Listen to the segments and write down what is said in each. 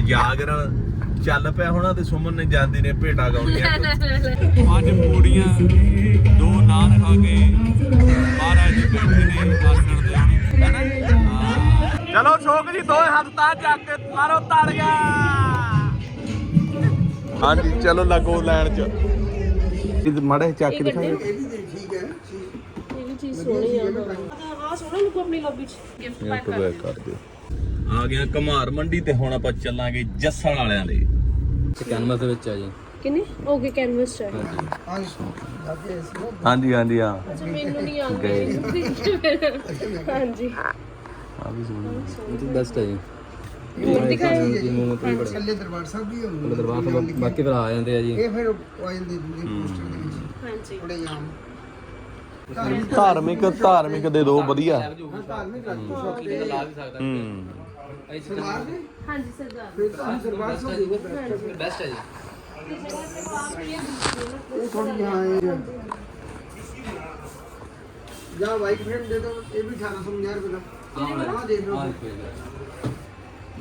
ਜਾਗਰਣ ਚੱਲ ਪਿਆ ਹੋਣਾ ਤੇ ਸੁਮਨ ਨੇ ਜਾਂਦੀ ਨੇ ਭੇਟਾ ਗਾਉਣੀਆਂ ਅੱਜ ਪੂੜੀਆਂ ਦੋ ਨਾਨ ਖਾ ਕੇ ਮਹਾਰਾਜ ਜੀ ਬੈਠੇ ਨੇ ਆਸਣ ਦੇ ਹੈਨਾ? ਚਲੋ ਸ਼ੋਕ ਜੀ ਦੋਏ ਹੱਥ ਤਾਂ ਚੱਕ ਕੇ ਮਾਰੋ ਤਾੜੀਆਂ। ਹਾਂਜੀ ਚਲੋ ਲੱਗੋ ਲਾਈਨ ਚ। ਇਹ ਮਾੜੇ ਚੱਕ ਕੇ ਦਿਖਾਓ ਇਹ ਵੀ ਚੀਜ਼ ਸੋਹਣੀ ਆ। ਆ ਸੋਹਣਾ ਲੱਗੂ ਆਪਣੀ ਲੌਬੀ ਚ। ਗਿਫਟ ਪੈਕ ਤੋਂ ਕਰ ਦਿਓ। ਆ ਗਿਆ ਕਮਾਰ ਮੰਡੀ ਤੇ ਹੁਣ ਆਪਾਂ ਚੱਲਾਂਗੇ ਜੱਸਣ ਵਾਲਿਆਂ ਦੇ ਕੈਨਵਸ ਦੇ ਵਿੱਚ ਆ ਜੀ। ਕਿੰਨੇ? ਓਕੇ ਕੈਨਵਸ ਚ ਹੈ। ਹਾਂਜੀ। ਹਾਂਜੀ ਹਾਂ। ਅੱਛਾ ਮੈਨੂੰ ਨਹੀਂ ਆਉਂਦਾ ਹਾਂਜੀ। ਆ ਵੀ ਸੋਹਣੀ ਇਹ ਬੈਸਟ ਹੈ ਜੀ। ਹੋਰ ਦਿਖਾਓ। ਜੀ ਮੂੰਹ ਤੇ ਬੜਾ ਥੱਲੇ ਦਰਬਾਰ ਸਾਹਿਬ ਵੀ ਹੁੰਦੇ ਦਰਬਾਰ ਸਾਹਿਬ ਬਾਕੀ ਫਿਰ ਆ ਜਾਂਦੇ ਆ ਜੀ। ਇਹ ਫਿਰ ਆ ਜਾਂਦੇ ਦੂਜੇ ਪੋਸਟਰ ਦੇ ਵਿੱਚ। ਹਾਂਜੀ। ਬੜੇ ਆਮ ਧਾਰਮਿਕ ਧਾਰਮਿਕ ਦੇ ਦੋ ਵਧੀਆ। ਧਾਰਮਿਕ ਰੱਖ ਲਾ ਵੀ ਸਕਦਾ ਹੂੰ। ਐਸੇ ਹਾਂਜੀ ਸਰਦਾਰ। ਫਿਰ ਤੁਸੀਂ ਦਰਬਾਰ ਸਾਹਿਬ ਦੇ ਦਿਓ ਬੈਸਟ ਹੈ ਜੀ। ਇਹ ਥੋੜੀ ਹਾਂ ਇਹ ਜਾਂ ਵਾਈਟ ਫਰੇਮ ਦੇ ਦਿਓ ਇਹ ਵੀ 1850 ਰੁਪਏ ਦਾ। ਆਹ ਦੇਖ ਲਓ। ਹਾਂ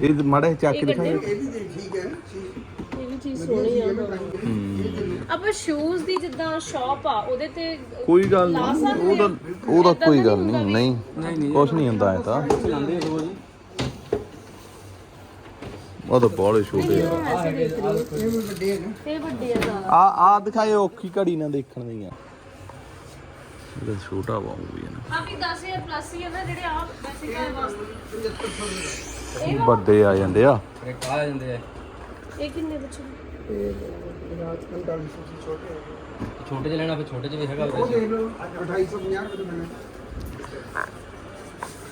ਇਹ ਮਾੜੇ ਚੱਕ ਕੇ ਇਹ ਦਿਖਾਓ। ਇਹ ਵੀ ਦੇ- ਠੀਕ ਹੈ। ਠੀਕ ਇਹ ਵੀ ਚੀਜ਼ ਸੋਹਣੀ ਆ ਹੂੰ ਆਪਾਂ ਸ਼ੂਜ਼ ਦੀ ਜਿੱਦਾਂ ਸ਼ਾਪ ਆ ਉਹਦੇ ਤੇ ਕੋਈ ਗੱਲ ਨਹੀਂ। ਉਹਦਾ ਕੋਈ ਗੱਲ ਨਹੀਂ। ਨਹੀਂ। ਹੁੰਦਾ ਨਹੀਂ ਹੁੰਦਾ ਐ ਤਾਂ। ਚਲਾਉਂਦੇ ਰੋਜ਼। ਉਹ ਤਾਂ ਬੜੇ ਛੋਟੇ ਆ। ਇਹ ਵੀ ਵੱਡੇ ਹੈ ਨਾ ਇਹ ਵੱਡੀ ਆ ਜ਼ਿਆਦਾ ਆ ਆ ਦਿਖਾਏ ਔਖੀ ਘੜੀ ਨਾ ਦੇਖਣ ਦੀ ਆ। ਇਹਦਾ ਛੋਟਾ ਬਾਉ ਵੀ ਹੈ ਨਾ। ਆ ਵੀ 10000 ਪਲੱਸ ਹੀ ਆ ਨਾ ਜਿਹੜੇ ਆ ਵੈਸੇ ਘਰ ਵਾਸਤੇ। 7500 ਦੇ ਵੱਡੇ ਆ ਜਾਂਦੇ ਆ। ਆ ਜਾਂਦੇ ਆ। ਇਹ ਕਿੰਨੇ ਬੱਚੇ ਇਹ ਰਾਤ 4500 ਸੀ ਛੋਟੇ ਹੈ। ਛੋਟੇ ਚ ਲੈਣਾ ਫਿਰ ਛੋਟੇ ਚ ਵੀ ਹੈਗਾ ਉਹ ਉਹਦੇ ਦੇਖ ਲਓ 2850 ਰੁਪਏ ਦਾ ਮਿਲਣਾ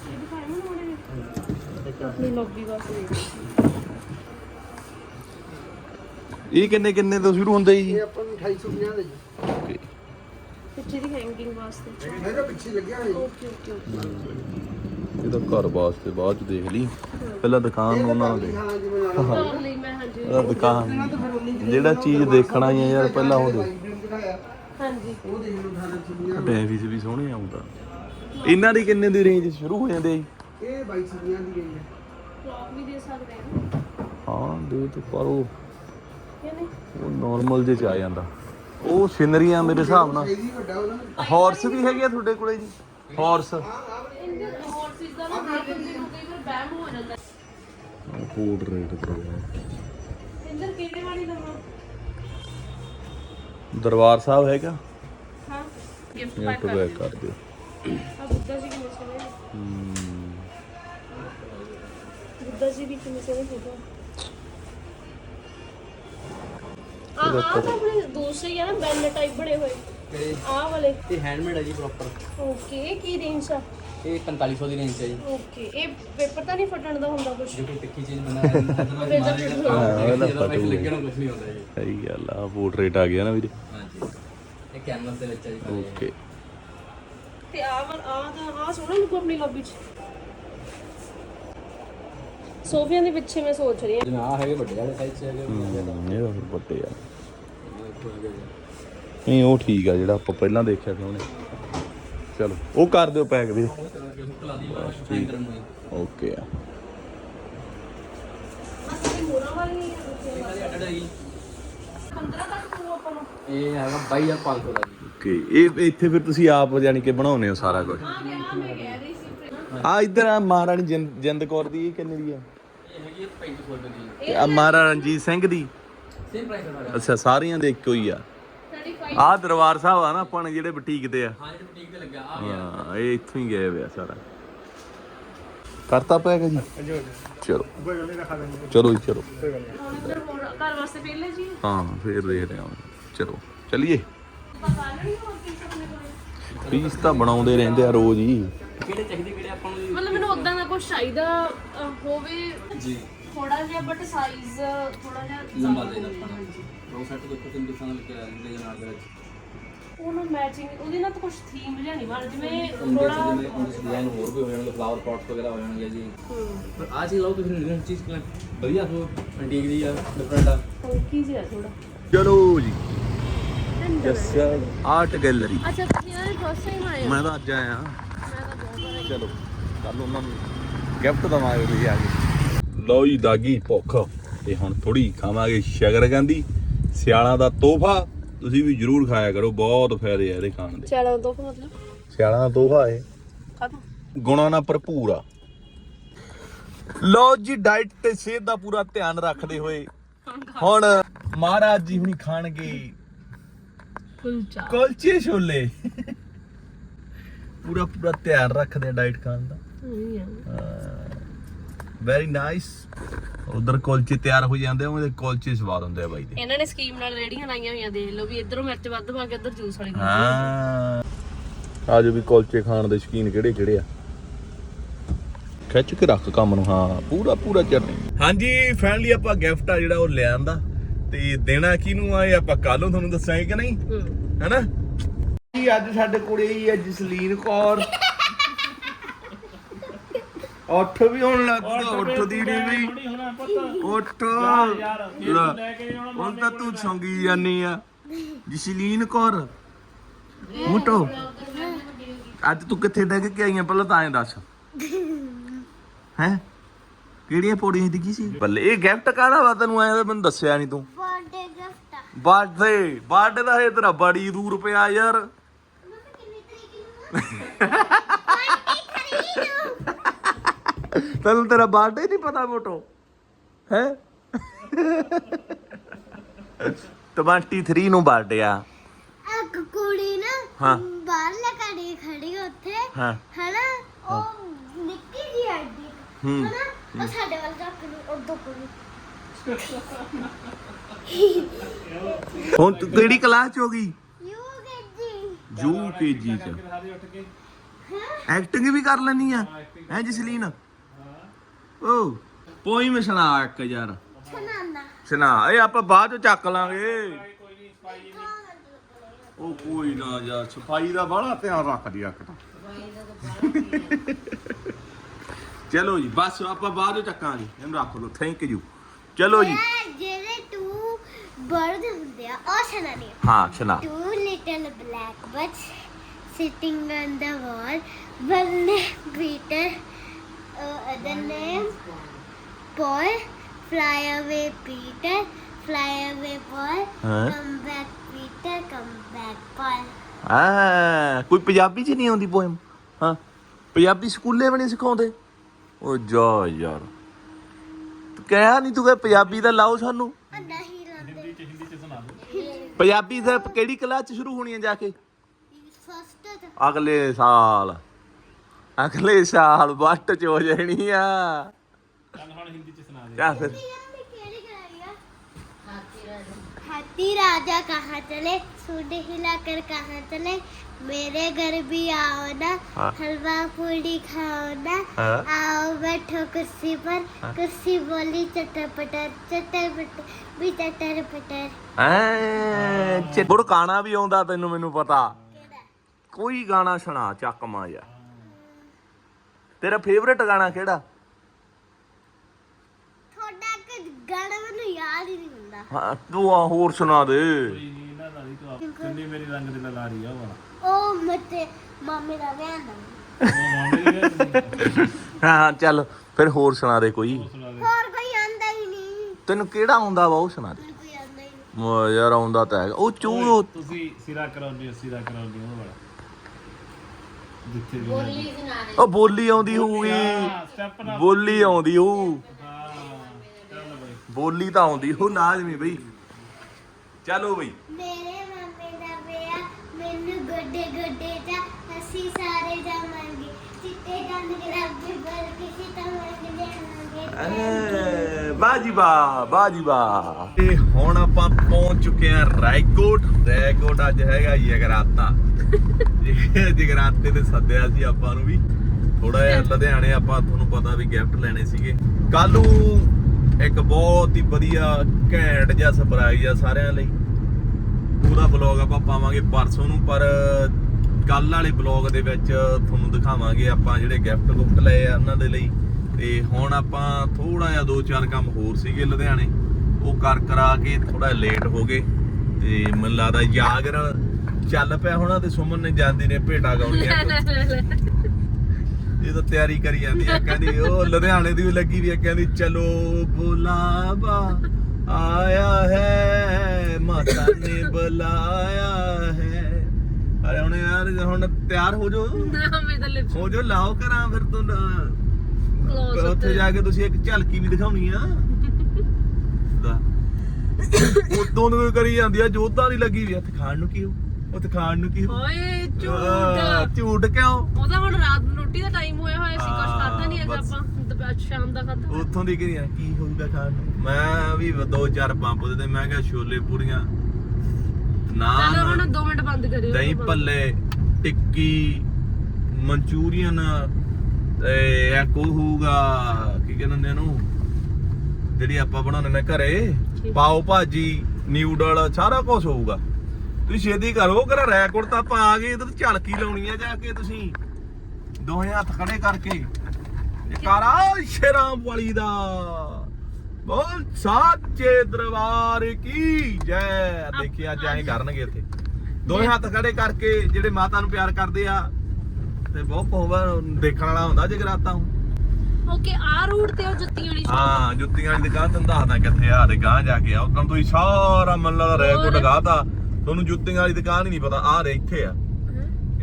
ਇਹ ਦਿਖਾਏ ਨਾ ਉਹਨੇ ਆਪਣੀ ਲੌਬੀ ਵਾਸਤੇ ਦੇਖ ਇਹ ਕਿੰਨੇ ਕਿੰਨੇ ਤੋਂ ਸ਼ੁਰੂ ਹੁੰਦੇ ਜੀ? ਇਹ ਆਪਾਂ ਨੂੰ 2850 ਦੇ ਜੀ। ਪਿੱਛੇ ਦੀ ਹੈਂਗਿੰਗ ਵਾਸਤੇ ਮੈਂ ਕਿਹਾ ਪਿੱਛੇ ਲੱਗਿਆ ਹੋਇਆ ਜੀ। Okay okay okay. ਇਹਦਾ ਘਰ ਵਾਸਤੇ ਬਾਅਦ ਚ ਦੇਖ ਲਈ। ਪਹਿਲਾਂ ਦੁਕਾਨ ਨੂੰ ਉਹਨਾਂ ਨੂੰ ਦੇਖ। ਹਾਂ ਜਿਵੇਂ ਨਾਲ ਤਾਂ ਲਈ ਮੈਂ ਹਾਂਜੀ। ਇਹਦਾ ਦੁਕਾਨ ਜਿਹੜਾ ਚੀਜ਼ ਦੇਖਣਾ ਹੀ ਆ ਯਾਰ ਪਹਿਲਾਂ ਉਹ ਦਿਖਾਇਆ। ਹਾਂਜੀ। ਉਹ ਦੇਖ ਲਓ 1850 ਟੈਵਿਸ ਵੀ ਸੋਹਣੇ ਆਉਂਦਾ ਇਹਨਾਂ ਦੀ ਕਿੰਨੇ ਦੀ ਰੇਂਜ ਸ਼ੁਰੂ ਹੋ ਜਾਂਦੇ ਆ ਜੀ? ਇਹ 2250 ਦੀ ਗਈ ਹੈ ਕਲੌਕ ਵੀ ਦੇ ਸਕਦੇ ਆ ਹਾਂ ਦੇ ਤੇ ਪਰ। ਉਹ ਉਹ ਨਾਰਮਲ ਜੇ ਚ ਆ ਜਾਂਦਾ। ਉਹ ਸਿਨਰੀਆਂ ਮੇਰੇ ਹਿਸਾਬ ਨਾਲ। ਹਾਰਸ ਵੀ ਹੈਗੇ ਆ ਤੁਹਾਡੇ ਕੋਲੇ ਜੀ। ਹਾਰਸ ਇਹਦੇ ਹਾਰਸਿਸ ਦਾ ਨਾ ਬੰਦੇ ਨੂੰ ਕਈ ਵਾਰ ਬੈਮ ਹੋ ਜਾਂਦਾ ਫੂਡ ਰੇਟ ਇੰਦਰ ਕਿਹੜੇ ਵਾਲੀ ਲਵਾਂ ਦਰਬਾਰ ਸਾਹਿਬ ਹੈਗਾ। ਹਾਂ। ਗਿਫਟ ਪੈਕ ਕਰ ਬੈਕ ਕਰ ਦਿਓ ਆ ਬੁੱਧਾ ਜੀ ਕਿੰਨੇ ਸੋਹਣੇ ਹਮ, ਬੁੱਧਾ ਜੀ ਵੀ ਕਿੰਨੇ ਸੋਹਣੇ ਫੋਟੋ ਆ ਆ ਤਾਂ ਆਪਣੇ ਦੂਸਰੇ ਹੀ ਆ ਨਾ ਬੈਲ ਟਾਈਪ ਬਣੇ ਹੋਏ। ਆ ਵਾਲੇ। ਇਹ ਹੈਂਡਮੇਡ ਹੈ ਜੀ ਪ੍ਰੋਪਰ ਓਕੇ ਕੀ ਰੇਂਜ ਆ? ਇਹ 4500 ਦੀ ਰੇਂਜ ਹੈ ਜੀ। ਓਕੇ ਇਹ ਪੇਪਰ ਤਾਂ ਨਹੀਂ ਫਟਣ ਦਾ ਹੁੰਦਾ ਕੁਝ ਜੇ ਕੋਈ ਤਿੱਖੀ ਚੀਜ਼ ਬਣਾ ਹੈ ਫਿਰ ਤਾਂ ਫਿਰ ਹਾਂ, ਉਹਦਾ ਜਦੋਂ ਫਟੂ। ਲੱਗਣਾ ਕੁਝ ਨਹੀਂ ਹੁੰਦਾ ਜੀ। ਸਹੀ ਗੱਲ ਆ ਫੂਡ ਰੇਟ ਆ ਗਿਆ ਨਾ ਵੀਰੇ। ਹਾਂਜੀ। ਇਹ ਕੈਨਵਸ ਦੇ ਵਿੱਚ ਹੈ ਜੀ ਓਕੇ ਤੇ ਆ ਵਾਲ ਆ ਤਾਂ ਆ ਸੋਹਣਾ ਲੱਗੂ ਆਪਣੀ ਲੌਬੀ 'ਚ। ਸੋਫਿਆਂ ਦੇ ਪਿੱਛੇ ਮੈਂ ਸੋਚ ਰਹੀ ਹਾਂ। ਆ ਹੈਗੇ ਵੱਡੇ ਵਾਲੇ ਸਾਈਜ਼ ਚ ਹੈਗੇ ਇਹ ਵੱਡੇ ਆ। ਨਹੀਂ ਉਹ ਠੀਕ ਆ ਜਿਹੜਾ ਆਪਾਂ ਪਹਿਲਾਂ ਦੇਖਿਆ ਸੀ ਉਹਨੇ। ਚਲੋ ਉਹ ਕਰ ਦਿਓ ਪੈਕ ਵੀ ਓਕੇ ਆ। ਅਸਲੀ ਮੋਰਾ ਵਾਲੀ ਨਹੀਂ ਹੈ 15 ਤੱਕ ਤੋਂ ਆਪਾਂ ਨੂੰ ਇਹ ਹੈਗਾ 22500 ਦਾ ਜੀ ਓਕੇ ਇਹ ਇੱਥੇ ਫਿਰ ਤੁਸੀਂ ਆਪ ਯਾਨੀ ਕਿ ਬਣਾਉਨੇ ਹੋ ਸਾਰਾ ਕੁਝ? ਆ ਇੱਧਰ ਆ ਮਹਾਰਾਣੀ ਜਿੰਦ ਜਿੰਦ ਕੌਰ ਦੀ ਇਹ ਕਿੰਨੇ ਦੀ ਆ? ਇਹ ਹੈਗੀ 3500 ਰੁਪਏ ਦੀ। ਤੇ ਆ ਮਹਾਰਾਣਾ ਰਣਜੀਤ ਸਿੰਘ ਦੀ। ਸੇਮ ਪ੍ਰਾਈਸ ਹੈ ਸਾਡਾ ਅੱਛਾ ਸਾਰੀਆਂ ਦੇ ਇੱਕੋ ਹੀ ਆ। 35 ਆ ਦਰਬਾਰ ਸਾਹਿਬ ਆ ਨਾ ਆਪਾਂ ਨੇ ਜਿਹੜੇ ਬੁਟੀਕ ਤੇ ਆ। ਹਾਂ ਜਿਹੜਾ ਬੁਟੀਕ ਤੇ ਲੱਗਿਆ ਆ। ਗਿਆ ਹਾਂ ਇਹ ਇੱਥੋਂ ਹੀ ਗਏ ਹੋਇਆ ਸਾਰਾ। ਕਰਤਾ ਪੈਗਾ ਜੀ? ਚਲੋ। ਚਲੋ ਜੀ ਚਲੋ। ਇੱਧਰ ਹੋਰ ਘਰ ਵਾਸਤੇ ਪਹਿਲੇ ਜੀ ਹਾਂ ਫੇਰ ਦੇਖਦੇ ਹਾਂ ਚਲੋ ਚਲਿਏ। ਪਤਾ ਨਹੀਂ ਹੋਰ ਕੀ ਆਪਣੇ ਕੋਲ ਪੀਸ ਤਾਂ ਬਣਾਉਂਦੇ ਰਹਿੰਦੇ ਆ ਰੋਜ਼ ਹੀ। ਕਿਹੜੇ ਚਾਹੀਦੇ ਕਿਹੜੇ ਆਪਾਂ ਨੂੰ ਜੀ ਮਤਲਬ ਮੈਨੂੰ ਉਦਾਂ ਦਾ ਕੁਝ ਚਾਹੀਦਾ ਅ, ਹੋਵੇ। ਜੀ। ਥੋੜਾ ਜਿਹਾ ਬਟ ਸਾਈਜ਼ ਥੋੜਾ ਜਿਹਾ ਲੰਬਾ ਜ਼ਿਆਦਾ ਚਾਹੀਦਾ ਆਪਾਂ ਨੂੰ। ਰੋ ਸੈੱਟ ਦੇਖੋ ਤਿੰਨ ਦਿਸਾਂ ਦਾ ਲੱਗਿਆ ਜਿਹੜੇ ਨਾਲ ਦੇ ਵਿੱਚ ਉਹਨੂੰ ਮੈਚਿੰਗ ਉਹਦੇ ਨਾਲ ਤਾਂ ਕੁਝ ਥੀਮ ਜਿਹਾ ਨਹੀਂ ਬਣ ਜਿਵੇਂ ਉਹਦੇ ਥੋੜਾ ਚ ਜਿਵੇਂ ਉਹਦੇ ਡਿਜ਼ਾਈਨ ਹੋਰ ਵੀ ਹੋ ਜਾਣਗੇ ਫਲਾਵਰ ਪੌਟਸ ਵਗੈਰਾ ਹੋ ਜਾਣਗੇ ਜੀ। ਪਰ ਆ ਚੀਜ਼ ਲਾਓ ਤੁਸੀਂ ਨਿਊ ਚੀਜ਼ ਕਿਵੇਂ ਵਧੀਆ ਸੋ ਐਂਟੀਕ ਦੀ ਆ ਡਿਫਰੈਂਟ ਆ। ਫੰਕੀ ਜਿਹਾ ਥੋੜਾ ਚਲੋ ਜੀ। ਯਸ ਆਰਟ ਗੈਲਰੀ ਅੱਛਾ ਤੁਸੀਂ ਇਹਨਾਂ ਦੇ ਫਸਟ ਟਾਈਮ ਆਏ ਹੋ? ਮੈਂ ਤਾਂ ਅੱਜ ਆਇਆ। ਮੈਂ ਤਾਂ ਬਹੁਤ ਵਾਰ ਆਈ। ਚਲੋ ਕੱਲ ਉਹਨਾਂ ਨੂੰ ਗਿਫਟ ਦਵਾਂਗੇ ਤੁਸੀਂ ਆ ਕੇ। ਲਓ ਜੀ ਦਾਗੀ ਭੁੱਖ। ਤੇ ਹੁਣ ਥੋੜੀ ਖਾਵਾਂਗੇ ਸ਼ਕਰਕੰਦੀ ਸਿਆਲਾਂ ਦਾ ਤੋਹਫਾ ਤੁਸੀਂ ਵੀ ਜਰੂਰ ਖਾਇਆ ਕਰੋ ਬਹੁਤ ਫਾਇਦੇ ਆ ਇਹਦੇ ਖਾਣ ਦੇ। ਚਲੋ ਦੋ ਮਤਲਬ? ਸਿਆਲਾਂ ਦਾ ਤੋਹਫਾ ਇਹ ਖਤਮ ਗੁਣਾਂ ਨਾਲ ਭਰਪੂਰ ਆ। ਲੋ ਜੀ ਡਾਈਟ ਤੇ ਸਿਹਤ ਦਾ ਪੂਰਾ ਧਿਆਨ ਰੱਖਦੇ ਹੋਏ ਹੁਣ ਮਹਾਰਾਜ ਜੀ ਹੁਣੀ ਖਾਣਗੇ ਕੁਲਚਾ। ਕੁਲਚੇ ਛੋਲੇ। ਪੂਰਾ ਪੂਰਾ ਧਿਆਨ ਰੱਖਦੇ ਆ ਡਾਈਟ ਖਾਣ ਦਾ। ਵੈਰੀ ਨਾਈਸ ਉਧਰ ਕੁਲਚੇ ਤਿਆਰ ਹੋ ਜਾਂਦੇ ਉਹਦੇ ਕੁਲਚੇ ਸਵਾਦ ਹੁੰਦੇ ਆ ਬਾਈ ਦੇ। ਇਹਨਾਂ ਨੇ ਸਕੀਮ ਨਾਲ ਰੇੜੀਆਂ ਲਾਈਆਂ ਹੋਈਆਂ ਦੇਖ ਲਓ ਵੀ ਇਧਰੋਂ ਮਿਰਚ ਵੱਧ ਪਾ ਕੇ ਉਧਰ ਜੂਸ ਵਾਲੀ ਹਾਂ। ਆਜੋ ਵੀ ਕੁਲਚੇ ਖਾਣ ਦੇ ਸ਼ਕੀਨ ਕਿਹੜੇ ਕਿਹੜੇ ਆ। ਖਿੱਚ ਕੇ ਰੱਖ ਕੰਮ ਨੂੰ ਹਾਂ ਪੂਰਾ ਪੂਰਾ ਚਟਨੀ ਹਾਂਜੀ ਫਾਈਨਲੀ ਆਪਾਂ ਗਿਫਟ ਆ ਜਿਹੜਾ ਉਹ ਲੈ ਆਂਦਾ ਤੇ ਦੇਣਾ ਕਿਹਨੂੰ ਆ ਇਹ ਆਪਾਂ ਕੱਲ ਨੂੰ ਤੁਹਾਨੂੰ ਦੱਸਾਂਗੇ ਕਿ ਨਹੀਂ? ਹੈਨਾ? ਜੀ ਅੱਜ ਸਾਡੇ ਕੋਲੇ ਹੀ ਹੈ ਜਸਲੀਨ ਕੌਰ। ਉੱਠ ਵੀ ਹੁਣ ਲੱਗਦਾ ਉੱਠਦੀ ਨਹੀਂ ਵੀ। ਉੱਠ। ਲੈ, ਹੁਣ ਤਾਂ ਤੂੰ ਸੌਂਗੀ ਜਾਨੀ ਆ। ਜਸਲੀਨ ਕੌਰ ਉਠੋ ਅੱਜ ਤੂੰ ਕਿੱਥੇ ਡਿੱਗ ਕੇ ਆਈਆਂ ਪਹਿਲਾਂ ਤਾਂ ਐਂ ਦੱਸ। ਹੈ? ਕਿਹੜੀਆਂ ਪੌੜੀਆਂ ਡਿੱਗੀ ਸੀ? ਬੱਲੇ ਇਹ ਗਿਫਟ ਕਾਹਦਾ ਵਾ? ਤੈਨੂੰ ਐਂ ਤਾਂ ਮੈਨੂੰ ਦੱਸਿਆ ਨਹੀਂ ਤੂੰ। ਬਰਥਡੇ ਗਿਫਟ ਆ। ਬਰਥਡੇ ਬਰਥਡੇ ਦਾ ਇਹ ਤੇਰਾ ਬੜੀ ਦੂਰ ਪਿਆ ਯਾਰ। ਤੈਨੂੰ ਤੇਰਾ ਬਰਥਡੇ ਨਹੀਂ ਪਤਾ ਮੋਟੋ ਹੈ? 23 ਨੂੰ ਬਰਥਡੇ ਆ। ਇੱਕ ਕੁੜੀ ਨਾ ਹਾਂ। ਬਾਹਰ ਲਗਾੜੀ ਖੜੀ ਉੱਥੇ ਹਾਂ। ਹਨਾ? ਉਹ ਨਿੱਕੀ ਜੀ ਆਡੀ ਹੂੰ। ਹਨਾ? ਉਹ ਸਾਡੇ ਵੱਲ ਰੱਖ ਲਈ ਉਦੋਂ ਕੁੜੀ ਹੁਣ ਤੂੰ ਕਿਹੜੀ ਕਲਾਸ ਚ ਹੋ ਗਈ? ਯੂ ਜੀ ਯੂ ਕੇ ਜੀ ਚ ਐਕਟਿੰਗ ਵੀ ਕਰ ਲੈਣੀ ਆ। ਹੈ ਜਸਲੀਨ? ਓ ਪੋਇਮ ਸੁਣਾ ਇੱਕ ਯਾਰ। ਸੁਣਾਣਾ ਸੁਣਾ। ਇਹ ਆਪਾਂ ਬਾਅਦ ਚ ਚੱਕ ਲਾਂਗੇ। ਉਹ ਕੋਈ ਨਾ ਯਾਰ ਸਫ਼ਾਈ ਦਾ ਬੜਾ ਧਿਆਨ ਰੱਖਦੀ ਆ ਤਾਂ। ਚਲੋ ਜੀ ਬਸ ਆਪਾਂ ਬਾਅਦ ਚ ਚੱਕਾਂਗੇ। ਇਹਨੂੰ ਰੱਖ ਲਓ ਥੈਂਕ ਯੂ ਚਲੋ ਜੀ। ਜਿਹੜੇ ਟੂ ਬਰਡ ਹੁੰਦੇ ਆ ਉਹ ਸੁਣਾਣੀ ਹਾਂ ਸੁਣਾ। Two little black birds sitting on the wall. One Peter, uh, other name Paul. Fly away, Peter. Fly away, Paul. Huh? Come back, Peter. Come back, Paul. ਆ ਕੋਈ ਪੰਜਾਬੀ ਚ ਨਹੀਂ ਆਉਂਦੀ ਪੋਇਮ ਹਾਂ ਪੰਜਾਬੀ ਸਕੂਲੇ ਵੀ ਨਹੀਂ ਸਿਖਾਉਂਦੇ ਉਹ ਜਾ ਯਾਰ ਤੂੰ ਕਹਿਆ ਨਹੀਂ ਤੂੰ ਕਹੇ ਪੰਜਾਬੀ ਦਾ ਲਾਓ ਸਾਨੂੰ ਨਹੀਂ ਲਾਉਂਦੇ ਪੰਜਾਬੀ ਦਾ ਕਿਹੜੀ ਕਲਾਸ ਚ ਸ਼ੁਰੂ ਹੋਣੀ ਹੈ ਜਾ ਕੇ ਫਸਟ ਅਗਲੇ ਸਾਲ ਅਗਲੇ ਸਾਲ ਬੱਟ ਚ ਹੋ ਜਾਣੀ ਆ ਚੱਲ ਹੁਣ ਹਿੰਦੀ ਚ ਸੁਣਾ ਦੇ ਕਿਆ ਫਿਰ ਕਿਹੜੀ ਕਰਾਈ ਆ हाथी राजा कहाँ चले सूट हिलाकर कहाँ चले मेरे घर भी आओ ना हाँ। हलवा पूरी खाओ ना हाँ। आओ बैठो कुर्सी पर कुर्सी बोली चटर पटर चटर पटर भी चटर पटर ਐ ਚਿੱਬੜ ਗਾਣਾ ਵੀ ਆਉਂਦਾ ਤੈਨੂੰ ਮੈਨੂੰ ਪਤਾ ਕੋਈ ਗਾਣਾ ਸੁਣਾ ਚੱਕ ਮਾ ਯਾਰ ਤੇਰਾ ਫੇਵਰੇਟ ਗਾਣਾ ਕਿਹੜਾ? ਤੁਹਾਡਾ ਇੱਕ ਗਾਣਾ ਮੈਨੂੰ ਯਾਦ ਹੀ ਨਹੀਂ ਹੁੰਦਾ। ਹਾਂ ਤੂੰ ਆ ਹੋਰ ਸੁਣਾ ਦੇ। ਹਾਂ ਹਾਂ ਚੱਲ ਫਿਰ ਹੋਰ ਸੁਣਾ ਦੇ ਕੋਈ। ਹੋਰ ਕੋਈ ਆਂਦਾ ਹੀ ਨਹੀਂ। ਤੈਨੂੰ ਕਿਹੜਾ ਆਉਂਦਾ ਵਾ ਉਹ ਸੁਣਾ ਦੇ। ਕੋਈ ਆਂਦਾ ਹੀ ਨਹੀਂ। ਮੋ ਯਾਰ ਆਉਂਦਾ ਤਾਂ ਹੈਗਾ। ਉਹ ਚੂਹੋ ਤੁਸੀਂ ਸਿਰਾ ਕਰਾਉਂਦੇ ਸਿਰਾ ਕਰਾਉਂਦੇ ਉਹ ਵਾਲਾ। ਜਿੱਥੇ ਵੀ ਉਹ ਬੋਲੀ ਆਉਂਦੀ ਹੋਊਗੀ। ਸਟੈਪ ਨਾਲ ਬੋਲੀ ਆਉਂਦੀ ਹੋਊ। ਹਾਂ ਚੱਲ ਬਈ। ਬੋਲੀ ਤਾਂ ਆਉਂਦੀ ਹੋ ਲਾਜ਼ਮੀ ਬਈ। ਚਲੋ ਬਈ। ਮੇਰੇ ਮਾਮੇ ਦਾ ਵਿਆਹ ਮੈਨੂੰ ਗੋਡੇ ਗੋਡੇ ਦਾ ਅਸੀਂ ਸਾਰੇ ਜਾਵਾਂਗੇ। ਚਿੱਟੇ ਦੰਦ ਗੁਲਾਬੀ ਬਲ ਕਿਸੇ ਤਾਂ ਮੰਗ ਲੈਣਾਂਗੇ ਬਾਜੀ ਬਾ ਬਾਜੀ ਬਾ। ਤੇ ਹੁਣ ਆਪਾਂ ਪਹੁੰਚ ਚੁੱਕੇ ਆ ਰਾਏਕੋਟ। ਰਾਏਕੋਟ ਅੱਜ ਹੈਗਾ ਜਗਰਾਤਾ। ਜਗਰਾਤੇ ਤੇ ਸੱਦਿਆ ਸੀ ਆਪਾਂ ਨੂੰ ਵੀ। ਥੋੜਾ ਜਿਹਾ ਲੁਧਿਆਣੇ ਆਪਾਂ ਤੁਹਾਨੂੰ ਪਤਾ ਵੀ ਗਿਫਟ ਲੈਣੇ ਸੀਗੇ। ਕੱਲ ਨੂੰ ਇੱਕ ਬਹੁਤ ਹੀ ਵਧੀਆ ਘੈਂਟ ਜਿਹਾ ਸਰਪ੍ਰਾਈਜ਼ ਆ ਸਾਰਿਆਂ ਲਈ। ਪੂਰਾ ਬਲੌਗ ਆਪਾਂ ਪਾਵਾਂਗੇ ਪਰਸੋਂ ਨੂੰ, ਪਰ ਕੱਲ ਵਾਲੇ ਬਲੌਗ ਦੇ ਵਿੱਚ ਤੁਹਾਨੂੰ ਦਿਖਾਵਾਂਗੇ ਆਪਾਂ ਜਿਹੜੇ ਗਿਫਟ ਗੁਫਟ ਲਏ ਆ ਉਹਨਾਂ ਦੇ ਲਈ। ਤੇ ਹੁਣ ਆਪਾਂ ਥੋੜਾ ਜਿਹਾ ਦੋ ਚਾਰ ਕੰਮ ਹੋਰ ਸੀਗੇ ਲੁਧਿਆਣੇ। ਉਹ ਕਰ ਕਰਾ ਕੇ ਥੋੜਾ ਲੇਟ ਹੋ ਗਏ ਤੇ ਮੈਨੂੰ ਲੱਗਦਾ ਜਾਗਰਣ ਚੱਲ ਪਿਆ ਹੋਣਾ ਤੇ ਸੁਮਨ ਨੇ ਜਾਂਦੀ ਨੇ ਭੇਟਾ ਗਾਉਣੀਆਂ। ਇਹ ਤਾਂ ਤਿਆਰੀ ਕਰੀ ਜਾਂਦੀ ਆ ਕਹਿੰਦੀ ਉਹ ਲੁਧਿਆਣੇ ਦੀ ਵੀ ਲੱਗੀ ਵੀ ਆ ਕਹਿੰਦੀ ਚਲੋ ਬੁਲਾਵਾ ਆਇਆ ਹੈ ਮਾਤਾ ਨੇ ਬੁਲਾਇਆ ਹੈ। ਅਰੇ ਹੁਣ ਯਾਰ ਹੁਣ ਤਿਆਰ ਹੋ ਜਾਓ। ਨਾ ਮੈਂ ਤਾਂ ਲਿਪਸ ਹੋ ਜਾਓ ਲਾਓ ਕਰਾਂ ਫਿਰ ਤੋਂ ਕਲੋਜ਼ ਉੱਥੇ ਜਾ ਕੇ ਤੁਸੀਂ ਇੱਕ ਝਲਕੀ ਵੀ ਦਿਖਾਉਣੀ ਆ। ਦਾ ਉਦੋਂ ਨੂੰ ਕਰੀ ਜਾਂਦੀ ਆ ਜੋਧਾਂ ਦੀ ਲੱਗੀ ਵੀ ਤੇ ਖਾਣ ਨੂੰ ਕੀ ਹੋ? ਉੱਥੇ ਖਾਣ ਨੂੰ ਕੀ ਹੋ? ਓਏ ਆਹ, ਝੂਠ ਝੂਠ ਕਿਉਂ? ਉਹਦਾ ਹੁਣ ਰਾਤ ਨੂੰ ਰੋਟੀ ਦਾ ਟਾਈਮ ਹੋਇਆ ਹੋਇਆ ਸੀ ਕੁਝ ਖਾਦਾ ਨਹੀਂ ਹੈਗਾ ਬਸ। ਆਪਾਂ। ਦੁਪਹਿਰ ਸ਼ਾਮ ਦਾ ਖਾਦਾ ਉੱਥੋਂ ਦੀ ਕੀ ਹੋਊਗਾ ਖਾਣ ਨੂੰ? ਮੈਂ ਵੀ ਦੋ ਚਾਰ ਪੰਪ ਦੇ ਮੈਂ ਕਿਹਾ ਛੋਲੇ ਪੂਰੀਆਂ ਚਲੋ ਹੁਣ ਨਾਨ 2 ਮਿੰਟ ਬੰਦ ਕਰਿਓ। ਦਹੀਂ ਭੱਲੇ ਟਿੱਕੀ ਮਨਚੂਰੀਅਨ ਤੇ ਉਹ ਹੋਊਗਾ? ਕੀ ਕਹਿੰਦੇ ਨੇ ਇਹਨੂੰ? ਜਿਹੜੀ ਆਪਾਂ ਬਣਾਉਂਦੇ ਨੇ ਘਰੇ ਪਾਓ ਭਾਜੀ ਨਿਊਡਲ ਸਾਰਾ ਕੁਝ ਹੋਊਗਾ। ਤੁਸੀਂ ਛੇਤੀ ਕਰੋ ਕਰ ਰੈਕੋਰਡ ਤਾਂ ਆਪਾਂ ਆ ਗਏ ਤੇ ਝਲਕੀ ਲਾਉਣੀ ਆ ਜਾ ਕੇ ਤੁਸੀਂ। ਦੋਹੇ ਹੱਥ ਖੜੇ ਕਰਕੇ। ਕਾਰਾ ਸ਼ੇਰਾਮ ਵਾਲੀ ਦਾ। ਬੋਲ ਸਾਚੇ ਦਰਬਾਰ ਕੀ ਜੈ। ਦੇਖੀ ਅੱਜ ਐਂ ਕਰਨਗੇ ਇੱਥੇ। ਦੋਵੇਂ ਹੱਥ ਖੜੇ ਕਰਕੇ ਜਿਹੜੇ ਮਾਤਾ ਨੂੰ ਪਿਆਰ ਕਰਦੇ ਆ ਤੇ ਬਹੁਤ ਕੋਹਵਾ ਦੇਖਣ ਵਾਲਾ ਹੁੰਦਾ ਜਗਰਾਤਾ ਨੂੰ। ਓਕੇ ਆ ਰੂਟ ਤੇ ਉਹ ਜੁੱਤੀਆਂ ਵਾਲੀ ਹਾਂ ਜੁੱਤੀਆਂ ਵਾਲੀ ਦੁਕਾਨ ਤੁਹਾਨੂੰ ਦੱਸਦਾ ਕਿੱਥੇ ਆ ਦੇ ਗਾਂ ਜਾ ਕੇ ਆ। ਉਦੋਂ ਤੁਸੀਂ ਸਾਰਾ ਮਨ ਲਾ ਰੈਕੋਰਡ ਹੋਰ? ਗਾਤਾ। ਤੁਹਾਨੂੰ ਜੁੱਤੀਆਂ ਵਾਲੀ ਦੁਕਾਨ ਹੀ ਨਹੀਂ ਪਤਾ। ਆ ਦੇ ਇੱਥੇ ਆ?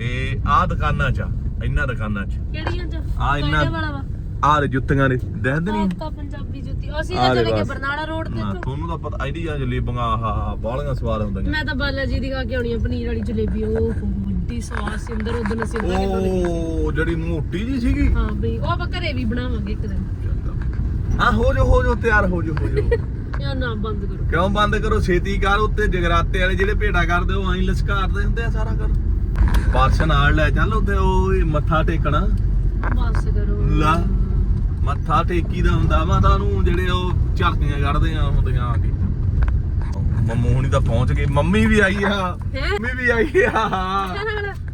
ਇਹ ਆ ਦੁਕਾਨਾਂ ਚ ਆ ਇਹਨਾਂ ਦੁਕਾਨਾਂ ਚ। ਕਿਹੜੀਆਂ ਚ? ਆ ਵਾ। ਆ ਦੇ ਜੁੱਤੀਆਂ ਦੇ ਦੇਖਦੇ ਨਹੀਂ? ਆਪਕਾ ਪੰਜਾਬੀ ਜੁੱਤੀ। ਅਸੀਂ ਤਾਂ ਦੇ ਚਲੇ ਗਏ। ਬਰਨਾਲਾ ਰੋਡ ਤੇ ਤੋਂ ਤੁਹਾਨੂੰ ਤਾਂ ਪਤਾ ਆਈਡੀਆ ਜਲੇਬੀਆਂ ਆਹ ਬਾਲੀਆਂ ਸਵਾਦ ਹੁੰਦੀਆਂ। ਮੈਂ ਤਾਂ ਬਾਲਾ ਜੀ ਦੀ ਖਾ ਕੇ ਆਉਣੀ ਆ ਪਨੀਰ ਵਾਲੀ ਜਲੇਬੀ ਉਹ ਵੱਡੀ ਸਵਾਦ ਸਿੰਦਰ ਉਦੋਂ ਅਸੀਂ ਉਹ ਜਿਹੜੀ ਮੋਟੀ ਜੀ ਸੀਗੀ। ਹਾਂ ਬਈ ਉਹ ਆਪਾਂ ਘਰੇ ਵੀ ਬਣਾਵਾਂਗੇ ਇੱਕ ਦਿਨ। ਹਾਂ ਹੋ ਜੋ ਹੋ ਜੋ ਤਿਆਰ ਹੋ ਜੋ ਹੋ ਜੋ ਯਾਰ ਨਾ ਬੰਦ ਕਰੋ। ਕਿਉਂ ਬੰਦ ਕਰੋ? ਛੇਤੀ ਕਰ ਉੱਤੇ ਜਗਰਾਤੇ ਵਾਲੇ ਜਿਹੜੇ ਭੇਟਾ ਕਰਦੇ ਉਹ ਐਂ ਲਸਕਾਰਦੇ ਹੁੰਦੇ ਆ ਸਾਰਾ ਕਰ ਪਰਸ ਨਾਲ ਲੈ ਚੱਲ ਉੱਤੇ ਉਹ ਮੱਥਾ ਟੇਕਣਾ। ਬਸ ਕਰੋ। ਲਾ ਮੱਥਾ ਟੇਕੀ ਦਾ ਹੁੰਦਾ ਮਾਤਾ ਨੂੰ ਜਿਹੜੇ ਉਹ ਝਲਕੀਆਂ ਕੱਢਦੇ ਆ ਹੁੰਦੀਆਂ ਆ ਕੇ। ਮੰਮੂ ਹੁਣੀ ਤਾਂ ਪਹੁੰਚ ਗਏ। ਮੰਮੀ ਵੀ ਆਈ ਆ? ਮੰਮੀ ਵੀ ਆਈ ਆ। ਹਾਂ।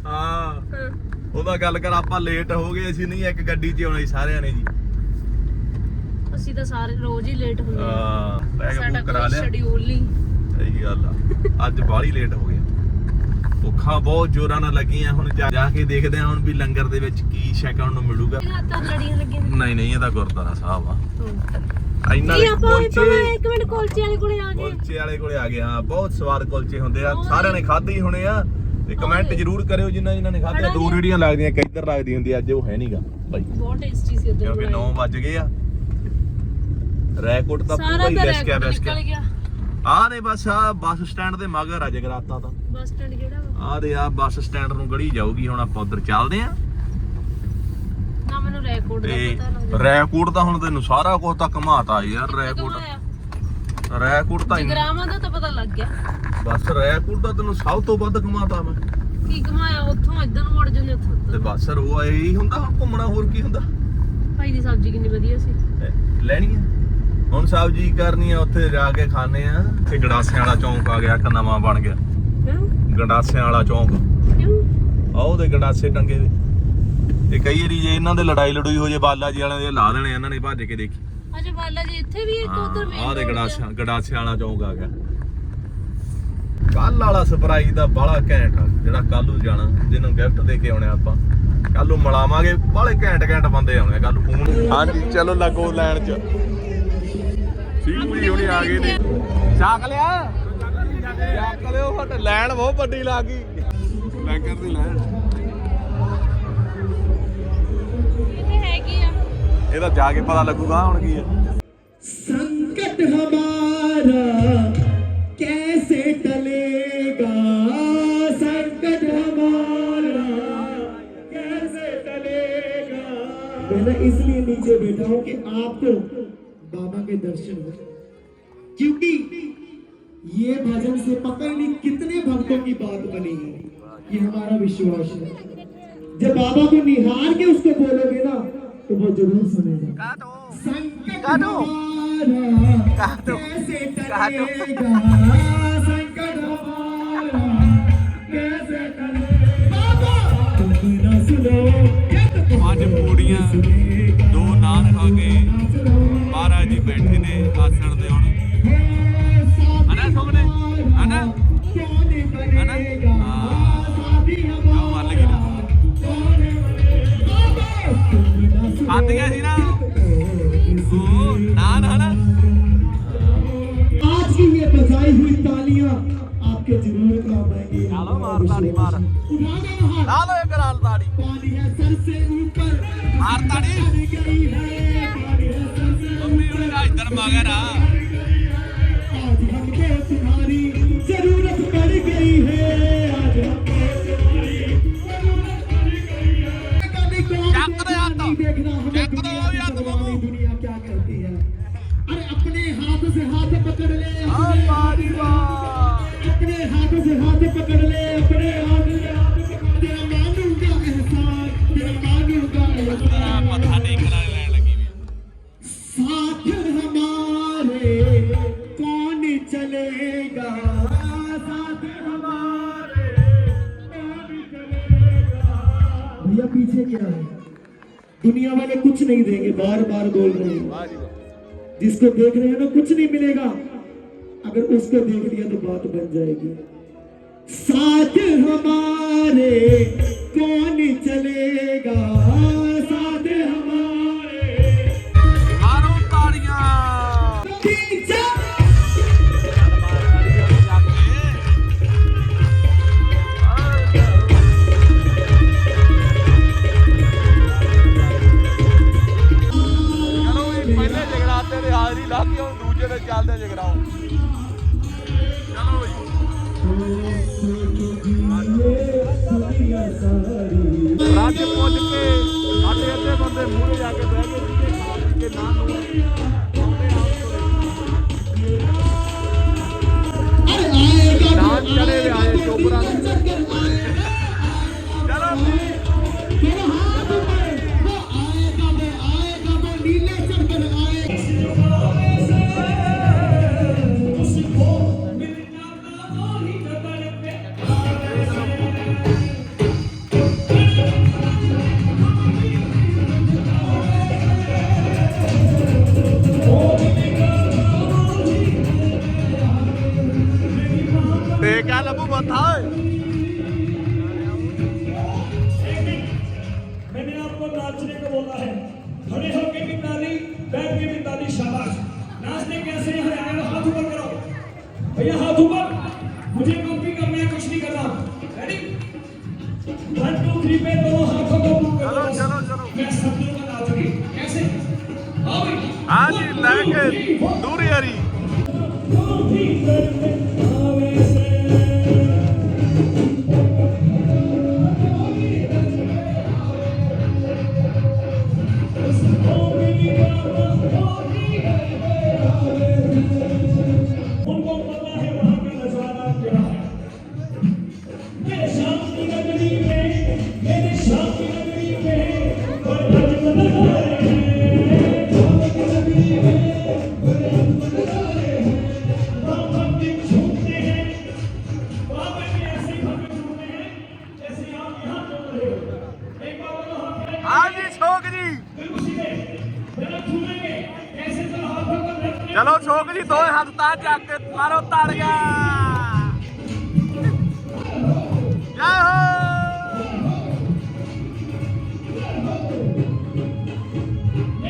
ਹਾਂ। ਉਹਦਾ ਗੱਲ ਕਰ ਆਪਾਂ ਲੇਟ ਹੋ ਗਏ ਅਸੀਂ ਨਹੀਂ ਇੱਕ ਗੱਡੀ 'ਚ ਆਉਣਾ ਸੀ ਸਾਰਿਆਂ ਨੇ ਜੀ। ਅਸੀਂ ਤਾਂ ਸਾਰੇ ਰੋਜ਼ ਹੀ ਲੇਟ ਹੁੰਦੇ ਹਾਂ ਬੁੱਕ ਕਰਾ ਲਿਆ। ਸ਼ਡਿਊਲ ਨਹੀਂ। ਸਹੀ ਗੱਲ ਆ। ਅੱਜ ਬਾਹਲੀ ਲੇਟ ਹੋ ਗਿਆ ਭੁੱਖਾਂ ਬਹੁਤ ਜ਼ੋਰਾਂ ਨਾਲ ਲੱਗੀਆਂ ਹੁਣ ਜਾ ਕੇ ਦੇਖਦੇ ਹਾਂ ਹੁਣ ਵੀ ਲੰਗਰ ਦੇ ਵਿੱਚ ਕੀ ਛਕਣ ਨੂੰ ਮਿਲੂਗਾ। ਨਹੀਂ ਨਹੀਂ ਇਹ ਤਾਂ ਗੁਰਦੁਆਰਾ ਸਾਹਿਬ ਆ। ਇੰਨਾ ਇਹ ਦੇ ਆਪਾਂ ਇੱਕ ਮਿੰਟ ਇੱਕ ਮਿੰਟ ਕੁਲਚੇ ਵਾਲੇ ਕੋਲੇ ਆ ਗਏ। ਕੁਲਚੇ ਵਾਲੇ ਕੋਲੇ ਆ ਗਏ ਹਾਂ ਬਹੁਤ ਸਵਾਦ ਕੁਲਚੇ ਹੁੰਦੇ ਆ। ਸਾਰਿਆਂ ਨੇ ਖਾਧੇ ਹੀ ਹੋਣੇ ਆ। ਤੇ ਕਮੈਂਟ। ਜ਼ਰੂਰ ਕਰਿਓ ਜਿਨ੍ਹਾਂ ਜਿਨ੍ਹਾਂ ਨੇ ਖਾਧੇ। ਦੋ ਰੇੜੀਆਂ ਲੱਗਦੀਆਂ ਇੱਕ ਇੱਧਰ ਲੱਗਦੀ ਹੁੰਦੀ ਅੱਜ ਉਹ ਹੈ ਨਹੀਂਗਾ ਬਾਈ। ਬਹੁਤ ਟੇਸਟੀ ਸੀ ਉਧਰ ਕਿਉਂਕਿ 9 ਵੱਜ ਗਏ ਆ। ਰੈਕੋਰਡ ਤਾਂ ਪੂਰਾ ਹੀ ਬੈਸ ਗਿਆ ਬੈਸ ਗਿਆ। ਆ ਨੇ ਬਸ ਆ ਬੱਸ ਸਟੈਂਡ ਦੇ ਮਗਰ ਆ ਜਗਰਾਤਾ ਤਾਂ। ਬੱਸ ਸਟੈਂਡ ਕਿਹੜਾ ਆ ਦੇ ਆ ਬੱਸ ਸਟੈਂਡ ਨੂੰ ਗੜੀ ਜਾਊਗੀ ਹੁਣ ਆਪਾਂ ਉਧਰ ਚੱਲਦੇ ਆ। ਰੈਕੋਰਡ ਦਾ ਤੇ ਪਤਾ ਲੱਗ ਰੈਕੋਰਡ ਤਾਂ ਹੁਣ ਤੈਨੂੰ ਸਾਰਾ ਕੁਝ ਤਾਂ ਘਮਾਤਾ ਯਾਰ ਰੈਕੋਰਡ। ਰੈਕੋਰਡ ਤਾਂ ਇੰਨਾ- ਜਗਰਾਵਾਂ ਦਾ ਤਾਂ ਪਤਾ ਲੱਗ ਗਿਆ। ਬਸ ਰੈਕੋਰਡ ਤਾਂ ਤੈਨੂੰ ਸਭ ਤੋਂ ਵੱਧ ਘਮਾਤਾ ਮੈਂ। ਕੀ ਕਮਾਇਆ ਉੱਥੋਂ ਇੱਧਰ ਨੂੰ ਮੁੜ ਜਾਂਦੇ ਉੱਥੋਂ ਤੇ ਉੱਧਰ। ਬਸ ਉਹ ਇਹੀ ਹੁੰਦਾ ਹੁਣ ਘੁੰਮਣਾ ਹੋਰ ਕੀ ਹੁੰਦਾ? ਭਾਈ ਦੀ ਸਬਜ਼ੀ ਕਿੰਨੀ ਵਧੀਆ ਸੀ। ਲੈਣੀ ਆ। ਹੁਣ ਸਬਜ਼ੀ ਕਰਨੀ ਆ ਉੱਥੇ ਜਾ ਕੇ ਖਾਣੇ ਆ। ਤੇ ਗੜਾਸਿਆਂ ਵਾਲਾ ਚੌਂਕ ਆ ਗਿਆ ਇੱਕ ਨਵਾਂ ਬਣ ਗਿਆ। ਕਿਉਂ? ਗੰਡਾਸਿਆਂ ਵਾਲਾ ਚੌਂਕ। ਕਿਉਂ? ਆ ਉਹਦੇ ਗੰਡਾਸੇ ਟੰਗੇ ਵੇ ਤੇ ਕਈ ਵਾਰੀ ਜੇ ਇਹਨਾਂ ਦੇ ਲੜਾਈ ਲੜੂਈ ਹੋ ਜੇ ਬਾਲਾ ਜੀ ਵਾਲਿਆਂ ਦੇ ਲਾ ਦੇਣੇ ਇਹਨਾਂ ਨੇ ਭੱਜ ਕੇ ਦੇਖੀ। ਅੱਛਾ ਬਾਲਾ ਜੀ ਇੱਥੇ ਵੀ ਇੱਕ ਉਧਰ ਆ ਦੇ ਗੰਡਾਸਿਆਂ ਗੰਡਾਸਿਆਂ ਵਾਲਾ ਚੌਂਕ ਆ ਗਿਆ। ਕੱਲ ਵਾਲਾ ਸਰਪ੍ਰਾਈਜ਼ ਦਾ ਬੜਾ ਘੈਂਟ ਆ ਜਿਹੜਾ ਕੱਲ ਨੂੰ ਜਾਣਾ ਜਿਹਨੂੰ ਗਿਫਟ ਦੇ ਕੇ ਆਉਣੇ ਆਪਾਂ। ਕੱਲ ਨੂੰ ਮਿਲਾਵਾਂਗੇ ਬੜੇ ਘੈਂਟ ਘੈਂਟ ਬੰਦੇ ਆਉਣੇ ਕੱਲ ਫੋਨ ਹਾਂਜੀ ਚਲੋ ਲੱਗੋ ਲਾਈਨ 'ਚ। ਸੀਪੂਰੀ ਹੁਣੀ ਆ ਗਏ ਨੇ ਛਾਕ ਲਿਆ। ਛਾਕ ਲਿਓ ਫਟ। ਲਾਈਨ ਬਹੁਤ ਵੱਡੀ ਲੱਗ ਗਈ। ਲੰਗਰ ਦੀ ਲਾਈਨ ਇਹਦਾ ਜਾ ਕੇ ਪਤਾ ਲੱਗੂਗਾ ਹੁਣ ਕੀ ਹੈ संकट हमारा कैसे टलेगा संकट हमारा कैसे टलेगा मैं ना इसलिए नीचे बैठा हूं कि आपको बाबा के दर्शन हो क्योंकि ये भजन से पता नहीं कितने भक्तों की बात बनी है ये हमारा विश्वास है जब बाबा को निहार के उसको बोलोगे ना तो वो जरूर सुनेगा संकट हमारा कैसे टलेगा संकट हमारा कैसे टलेगा बाबा तुम ना सुनो ਅੱਜ ਪੂੜੀਆਂ ਦੋ ਨਾਨ ਖਾ ਕੇ ਮਹਾਰਾਜ ਜੀ ਬੈਠੇ ਨੇ ਆਸਣ भैया, पीछे क्या है? दुनिया वाले कुछ नहीं देंगे बार बार बोल रहे हैं। जिसको देख रहे हैं ना, कुछ नहीं मिलेगा। अगर उसको देख लिया तो बात बन जाएगी। साथ हमारे कौन चलेगा? भैया हाथ ऊपर मुझे कॉपी करना है कुछ नहीं करना रेडी वन टू थ्री पे दोनों हाथों को मूव करो चलो चलो मैं सब लोग बता चुकी कैसे हाँ जी लैग दूरी हरी